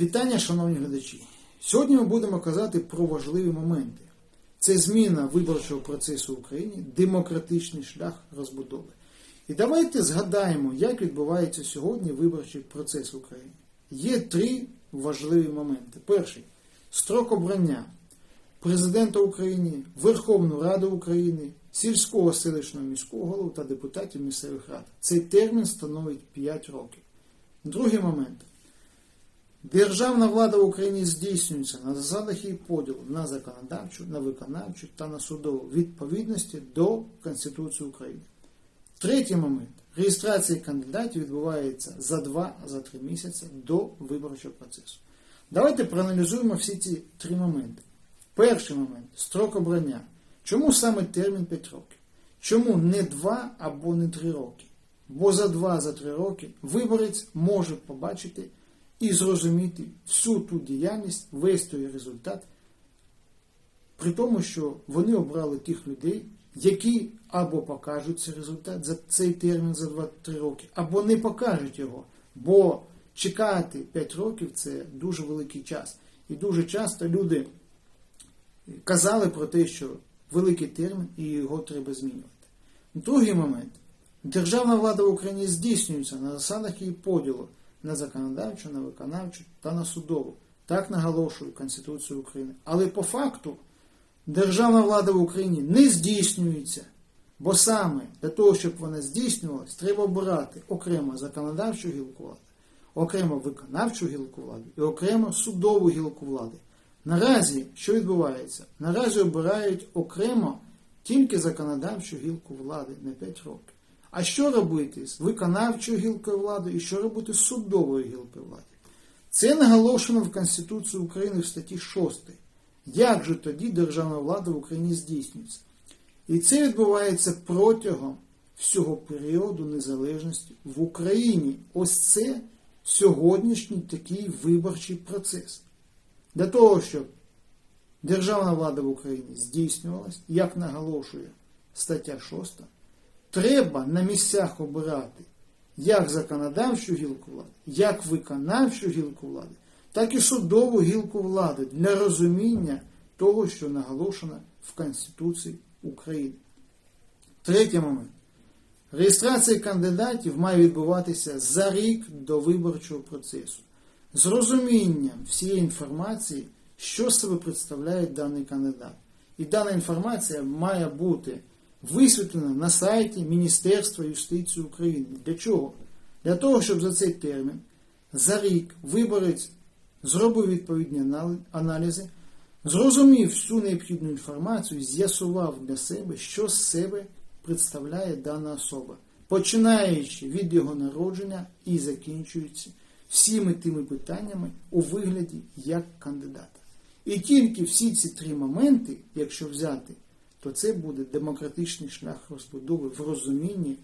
Вітання, шановні глядачі! Сьогодні ми будемо казати про важливі моменти. Це зміна виборчого процесу в Україні, демократичний шлях розбудови. І давайте згадаємо, як відбувається сьогодні виборчий процес в Україні. Є три важливі моменти. Перший строк обрання президента України, Верховну Раду України, сільського селищного міського голову та депутатів місцевих рад. Цей термін становить 5 років. Другий момент. Державна влада в Україні здійснюється на засадах її поділу на законодавчу, на виконавчу та на судову відповідності до Конституції України. Третій момент. Реєстрація кандидатів відбувається за 2-3 місяці до виборчого процесу. Давайте проаналізуємо всі ці три моменти. Перший момент строк обрання. Чому саме термін 5 років? Чому не 2 або не 3 роки? Бо за 2-3 роки виборець може побачити і зрозуміти всю ту діяльність, весь той результат, при тому, що вони обрали тих людей, які або покажуть цей результат за цей термін за 2-3 роки, або не покажуть його. Бо чекати 5 років це дуже великий час. І дуже часто люди казали про те, що великий термін і його треба змінювати. Другий момент. Державна влада в Україні здійснюється на засадах її поділу на законодавчу, на виконавчу та на судову. Так наголошує Конституція України. Але по факту державна влада в Україні не здійснюється, бо саме для того, щоб вона здійснювалась, треба обирати окремо законодавчу гілку влади, окремо виконавчу гілку влади і окремо судову гілку влади. Наразі що відбувається? Наразі обирають окремо тільки законодавчу гілку влади на 5 років. А що робити з виконавчою гілкою влади і що робити з судовою гілкою влади? Це наголошено в Конституції України в статті 6. Як же тоді державна влада в Україні здійснюється? І це відбувається протягом всього періоду незалежності в Україні. Ось це сьогоднішній такий виборчий процес. Для того, щоб державна влада в Україні здійснювалась, як наголошує стаття 6, треба на місцях обирати як законодавчу гілку влади, як виконавчу гілку влади, так і судову гілку влади для розуміння того, що наголошено в Конституції України. Третій момент. Реєстрація кандидатів має відбуватися за рік до виборчого процесу з розумінням всієї інформації, що себе представляє даний кандидат. І дана інформація має бути висвітлена на сайті Міністерства юстиції України. Для чого? Для того, щоб за цей термін, за рік, виборець зробив відповідні аналізи, зрозумів всю необхідну інформацію, з'ясував для себе, що з себе представляє дана особа, починаючи від його народження і закінчуючи всіми тими питаннями у вигляді як кандидата. І тільки всі ці три моменти, якщо взяти, то це буде демократичний шлях розбудови в розумінні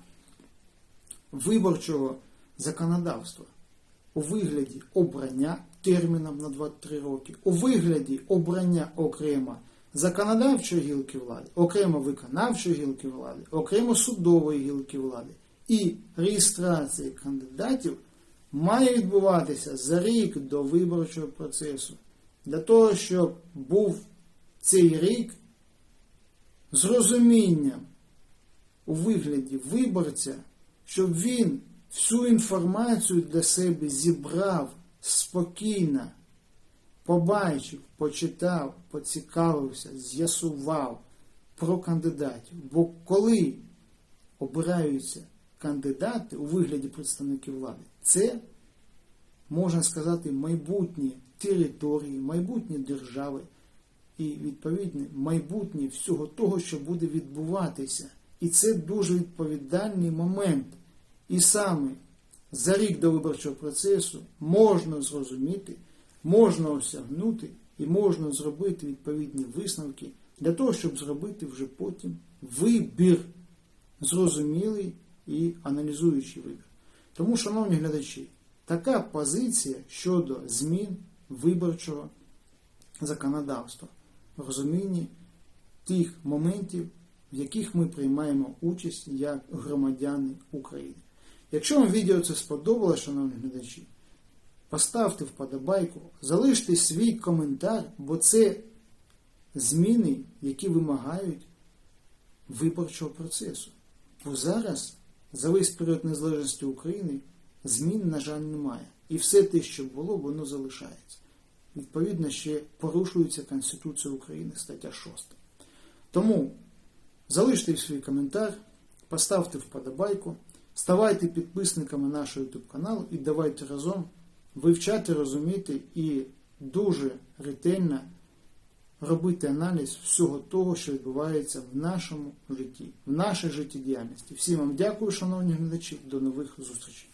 виборчого законодавства у вигляді обрання терміном на 2-3 роки, у вигляді обрання окремо законодавчої гілки влади, окремо виконавчої гілки влади, окремо судової гілки влади і реєстрації кандидатів має відбуватися за рік до виборчого процесу. Для того, щоб був цей рік з розумінням у вигляді виборця, щоб він всю інформацію для себе зібрав спокійно, побачив, почитав, поцікавився, з'ясував про кандидатів. Бо коли обираються кандидати у вигляді представників влади, це, можна сказати, майбутні території, майбутні держави і, відповідне, майбутнє всього того, що буде відбуватися. І це дуже відповідальний момент. І саме за рік до виборчого процесу можна зрозуміти, можна осягнути і можна зробити відповідні висновки для того, щоб зробити вже потім вибір, зрозумілий і аналізуючий вибір. Тому, шановні глядачі, така позиція щодо змін виборчого законодавства розумінні тих моментів, в яких ми приймаємо участь як громадяни України. Якщо вам відео це сподобалося, шановні глядачі, поставте вподобайку, залиште свій коментар, бо це зміни, які вимагають виборчого процесу. Бо зараз, за весь період незалежності України, змін, на жаль, немає. І все те, що було, воно залишається. Відповідно, ще порушується Конституція України, стаття 6. Тому залиште свій коментар, поставте вподобайку, ставайте підписниками нашого YouTube каналу і давайте разом вивчати, розуміти і дуже ретельно робити аналіз всього того, що відбувається в нашому житті, в нашій життєдіяльності. Всім вам дякую, шановні глядачі, до нових зустрічей.